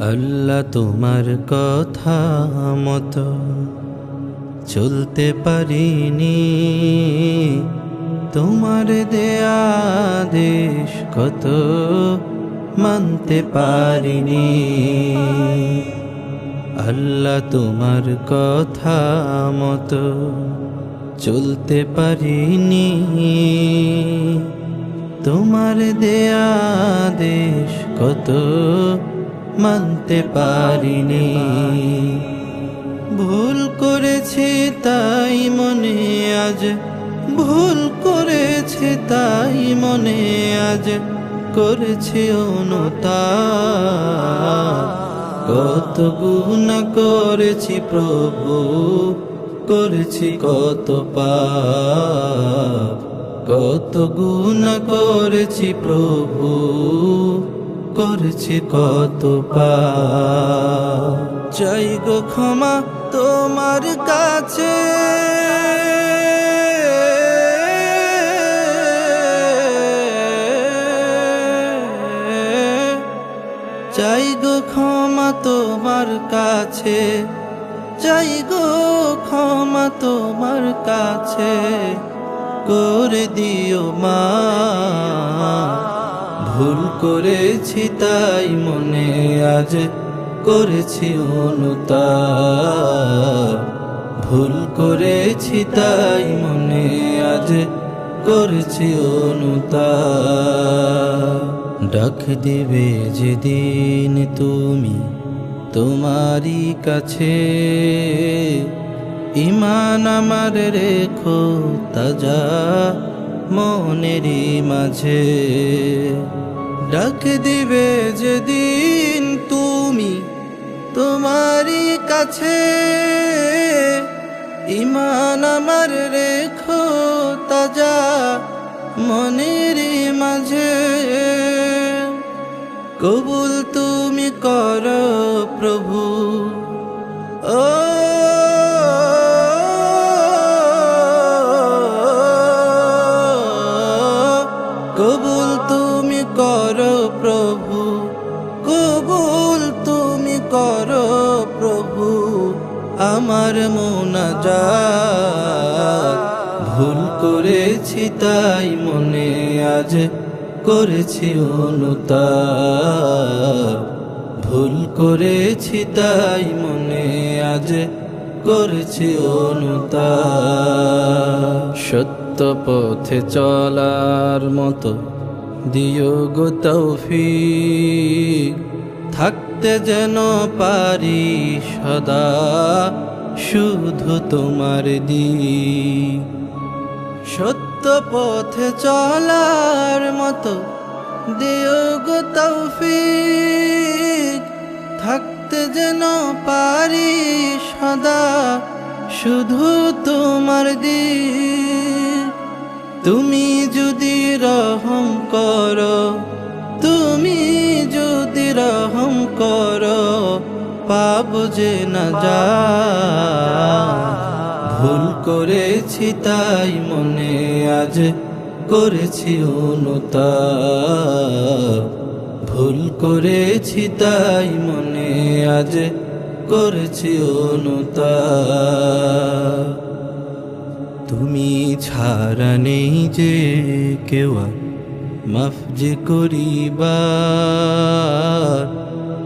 আল্লাহ তোমার কথা মতো চলতে পারিনি। তোমার দেয়া দেশ কত মানতে পারিনি। আল্লাহ তোমার কথা মতো চলতে পারিনি। তোমার দেয়া দেশ কত মানতে পারিনি। ভুল করেছি তাই মনে আজ, ভুল করেছি তাই মনে আজ, করেছি অনুতা। কত গুণা করেছি প্রভু, করেছি কত পাপ। কত গুণা করেছি প্রভু করেছি কত পাপ। চাই গো ক্ষমা তোমার কাছে। চাই গো ক্ষমা তোমার কাছে। চাই গো ক্ষমা তোমার কাছে। করে দিও মা। ভুল করেছি, তাই মনে আজ করেছি অনুতা ভুল করেছি, তাই মনে আজ করেছি অনুতা ডাক দিবে যেদিন তুমি তোমারই কাছে। ইমান আমার রেখো, তাজা মনেরই মাঝে ডাক দিবে যেদিন তুমি তোমারই কাছে। ইমান আমার রেখো তাজা মনেরই মাঝে। কবুল তুমি কর প্রভু। ও কর প্রভু, আমার মোনাজাত ভুল করেছি তাই মনে আজ করেছি অনুতাপ। ভুল করেছি তাই মনে আজ করেছি অনুতাপ। সত্য পথে চলার মতো দিও গো তৌফিক। থাকতে যেন পারি সদা, শুধু তোমার দি সত্য পথে চলার মতো দিও গো থাকতে যেন পারি সদা, শুধু তোমার দি তুমি যদি রহম করো, তুমি রহম করো পাব যে না যা। ভুল করেছি তাই মনে আজ করেছি অনুতাপ ভুল করেছি তাই মনে আজ করেছি অনুতাপ তুমি ছাড়া নেই যে কেউ আর মাফ যে করিবার।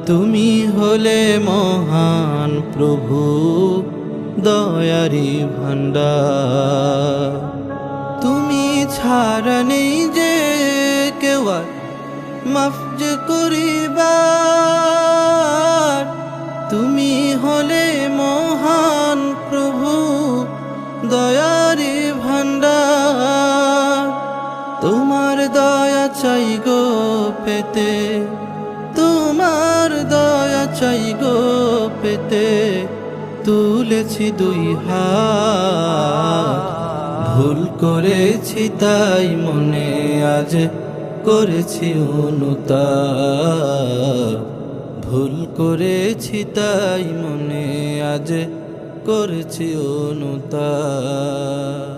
তুমি হলে মহান প্রভু, দয়ারি ভান্ডার তুমি ছাড়া নেই যে কেউ মাফ যে করিবার। দয়া চাই গো পেতে, তোমার দয়া চাই গো পেতে, তুলেছি দুই হাত। ভুল করেছি তাই মনে আজ করেছি অনুতাপ। ভুল করেছি তাই মনে আজ করেছি অনুতাপ।